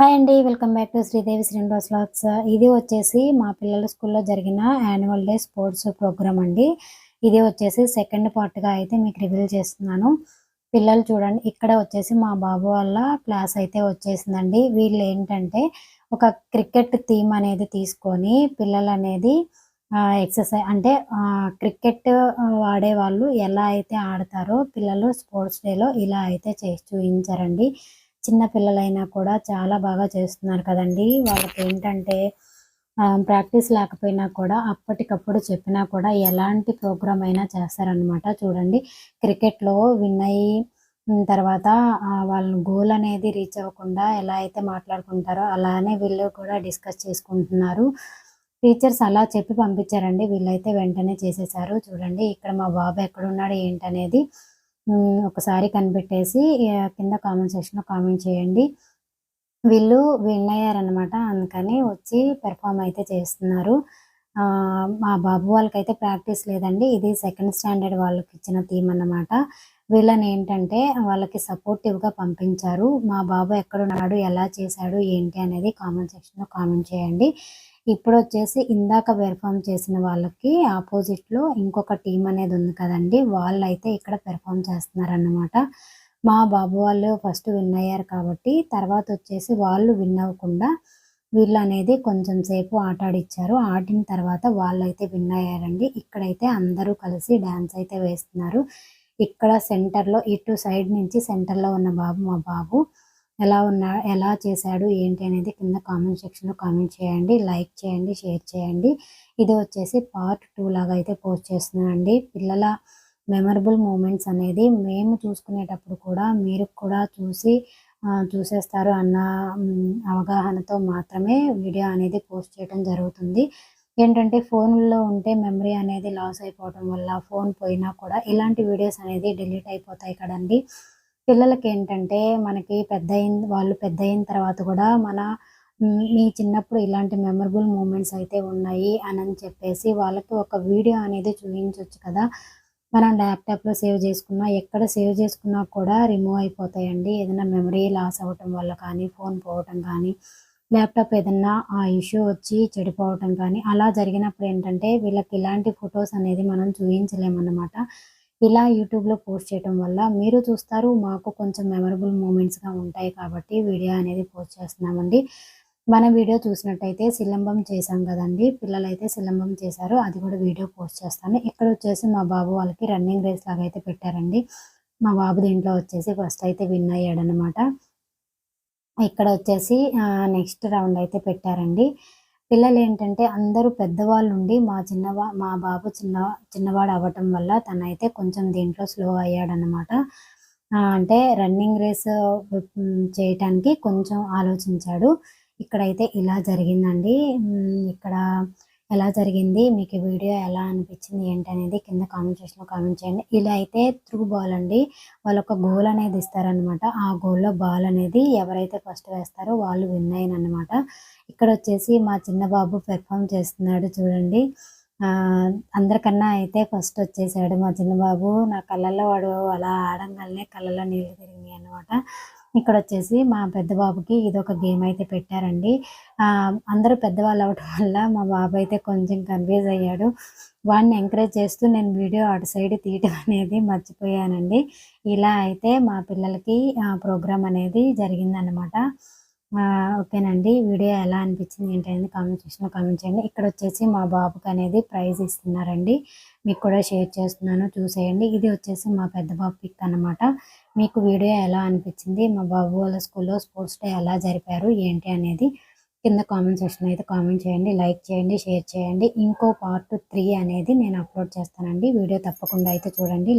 Hi అండి welcome back to Sridevi Srinivas lakhs ఇది వచ్చేసి మా పిల్లల స్కూల్లో జరిగిన యాన్యువల్ డే స్పోర్ట్స్ ప్రోగ్రామ్ అండి. ఇది వచ్చేసి సెకండ్ పార్ట్గా అయితే మీకు రివీల్ చేస్తున్నాను. పిల్లలు చూడండి ఇక్కడ వచ్చేసి మా బాబు వాళ్ళ క్లాస్ అయితే వచ్చేసిందండి. వీళ్ళు ఏంటంటే ఒక క్రికెట్ థీమ్ అనేది తీసుకొని పిల్లలు అనేది ఎక్సర్సైజ్ అంటే క్రికెట్ ఆడే వాళ్ళు ఎలా అయితే ఆడతారో పిల్లలు స్పోర్ట్స్ డేలో ఇలా అయితే చేసి చూపించారండి. చిన్న పిల్లలైనా కూడా చాలా బాగా చేస్తున్నారు కదండి. వాళ్ళకి ఏంటంటే ప్రాక్టీస్ లేకపోయినా కూడా అప్పటికప్పుడు చెప్పినా కూడా ఎలాంటి ప్రోగ్రామ్ అయినా చేస్తారనమాట చూడండి క్రికెట్లో విన్ అయ్యి తర్వాత వాళ్ళ గోల్ అనేది రీచ్ అవ్వకుండా ఎలా అయితే మాట్లాడుకుంటారో అలానే వీళ్ళు కూడా డిస్కస్ చేసుకుంటున్నారు. టీచర్స్ అలా చెప్పి పంపించారండి. వీళ్ళైతే వెంటనే చేసేసారు. చూడండి ఇక్కడ మా బాబు ఎక్కడున్నాడు ఏంటనేది. ఒకసారి కనిపెట్టేసి కింద కామెంట్ సెక్షన్లో కామెంట్ చేయండి. వీళ్ళు విన్ అందుకని వచ్చి పెర్ఫామ్ అయితే చేస్తున్నారు. మా బాబు వాళ్ళకైతే ప్రాక్టీస్ లేదండి. ఇది సెకండ్ స్టాండర్డ్ వాళ్ళకి ఇచ్చిన థీమ్ అన్నమాట. వీళ్ళని ఏంటంటే వాళ్ళకి సపోర్టివ్గా పంపించారు. మా బాబు ఎక్కడున్నాడు ఎలా చేశాడు ఏంటి అనేది కామెంట్ సెక్షన్లో కామెంట్ చేయండి. ఇప్పుడు వచ్చేసి ఇందాక పెర్ఫామ్ చేసిన వాళ్ళకి ఆపోజిట్లో ఇంకొక టీం అనేది ఉంది కదండి. వాళ్ళు అయితే ఇక్కడ పెర్ఫామ్ చేస్తున్నారన్నమాట. మా బాబు వాళ్ళు ఫస్ట్ విన్ అయ్యారు కాబట్టి తర్వాత వచ్చేసి వాళ్ళు విన్ అవ్వకుండా వీళ్ళు అనేది కొంచెం సేపు ఆట ఆడిచ్చారు ఆడిన తర్వాత వాళ్ళు అయితే విన్ అయ్యారండి. ఇక్కడైతే అందరూ కలిసి డ్యాన్స్ అయితే వేస్తున్నారు. ఇక్కడ సెంటర్లో ఇటు సైడ్ నుంచి సెంటర్లో ఉన్న బాబు మా బాబు. ఎలా ఉన్నా ఎలా చేశాడు ఏంటి అనేది కింద కామెంట్ సెక్షన్లో కామెంట్ చేయండి లైక్ చేయండి షేర్ చేయండి. ఇది వచ్చేసి పార్ట్ టూ లాగా అయితే పోస్ట్ చేస్తున్నానండి. పిల్లల మెమరబుల్ మూమెంట్స్ అనేది మేము చూసుకునేటప్పుడు కూడా మీరు కూడా చూసి చూసేస్తారు అన్న అవగాహనతో మాత్రమే వీడియో అనేది పోస్ట్ చేయడం జరుగుతుంది. ఏంటంటే ఫోన్లో ఉంటే మెమరీ అనేది లాస్ అయిపోవడం వల్ల ఫోన్ పోయినా కూడా ఇలాంటి వీడియోస్ అనేది డిలీట్ అయిపోతాయి కదండి. పిల్లలకి ఏంటంటే మనకి పెద్ద అయిన వాళ్ళు పెద్ద అయిన తర్వాత కూడా మన మీ చిన్నప్పుడు ఇలాంటి మెమరబుల్ మూమెంట్స్ అయితే ఉన్నాయి అని చెప్పేసి వాళ్ళకి ఒక వీడియో అనేది చూపించవచ్చు కదా. మనం ల్యాప్టాప్లో సేవ్ చేసుకున్నా ఎక్కడ సేవ్ చేసుకున్నా కూడా రిమూవ్ అయిపోతాయండి. ఏదైనా మెమరీ లాస్ అవ్వటం వల్ల కానీ ఫోన్ పోవటం కానీ ల్యాప్టాప్ ఏదన్నా ఆ ఇష్యూ వచ్చి చెడిపోవటం కానీ అలా జరిగినప్పుడు ఏంటంటే వీళ్ళకి ఇలాంటి ఫొటోస్ అనేది మనం చూపించలేమన్నమాట ఇలా యూట్యూబ్లో పోస్ట్ చేయడం వల్ల మీరు చూస్తారు మాకు కొంచెం మెమరబుల్ మూమెంట్స్గా ఉంటాయి కాబట్టి వీడియో అనేది పోస్ట్ చేస్తున్నామండి. మన వీడియో చూసినట్టయితే సిలంబం చేశాం కదండి. పిల్లలైతే సిలంబం చేశారు. అది కూడా వీడియో పోస్ట్ చేస్తాను. ఇక్కడ వచ్చేసి మా బాబు వాళ్ళకి రన్నింగ్ రేస్ లాగా అయితే పెట్టారండి. మా బాబు దీంట్లో వచ్చేసి ఫస్ట్ అయితే విన్ అయ్యాడనమాట ఇక్కడ వచ్చేసి నెక్స్ట్ రౌండ్ అయితే పెట్టారండి. పిల్లలు ఏంటంటే అందరూ పెద్దవాళ్ళు ఉండి మా చిన్నవా మా బాబు చిన్న చిన్నవాడు అవ్వటం వల్ల తనైతే కొంచెం దీంట్లో స్లో అయ్యాడనమాట అంటే రన్నింగ్ రేస్ చేయటానికి కొంచెం ఆలోచించాడు. ఇక్కడైతే ఇలా జరిగిందండి. ఇక్కడ ఎలా జరిగింది మీకు వీడియో ఎలా అనిపించింది ఏంటి అనేది కింద కామెంట్ సెక్షన్లో కామెంట్ చేయండి. ఇలా అయితే త్రూ బాల్ అండి వాళ్ళు ఒక గోల్ అనేది ఇస్తారనమాట ఆ గోల్లో బాల్ అనేది ఎవరైతే ఫస్ట్ వేస్తారో వాళ్ళు విన్ అనమాట ఇక్కడ వచ్చేసి మా చిన్న బాబు పెర్ఫామ్ చేస్తున్నాడు చూడండి. అందరికన్నా అయితే ఫస్ట్ వచ్చేసాడు మా చిన్న బాబు నా కళ్ళల్లో వాడు అలా ఆడంగానే కళ్ళల్లో నీళ్ళు తిరిగినాయి అనమాట ఇక్కడ వచ్చేసి మా పెద్ద బాబుకి ఇది ఒక గేమ్ అయితే పెట్టారండి అందరూ పెద్దవాళ్ళు అవటం వల్ల మా బాబు అయితే కొంచెం కన్ఫ్యూజ్ అయ్యాడు. వాడిని ఎంకరేజ్ చేస్తూ నేను వీడియో అటు సైడ్ తీయటం అనేది మర్చిపోయానండి. ఇలా అయితే మా పిల్లలకి ప్రోగ్రాం అనేది జరిగిందనమాట ఓకేనండి. వీడియో ఎలా అనిపించింది ఏంటనేది కామెంట్ సెక్షన్లో కామెంట్ చేయండి. ఇక్కడ వచ్చేసి మా బాబుకి అనేది ప్రైజ్ ఇస్తున్నారండి. మీకు కూడా షేర్ చేస్తున్నాను. చూసేయండి. ఇది వచ్చేసి మా పెద్ద బాబు పిక్ అనమాట మీకు వీడియో ఎలా అనిపించింది? మా బాబు వాళ్ళ స్కూల్లో స్పోర్ట్స్ డే ఎలా జరిపారు? ఏంటి అనేది కింద కామెంట్ సెక్షన్ అయితే కామెంట్ చేయండి. లైక్ చేయండి షేర్ చేయండి. ఇంకో పార్ట్ త్రీ అనేది నేను అప్లోడ్ చేస్తానండి. వీడియో తప్పకుండా అయితే చూడండి.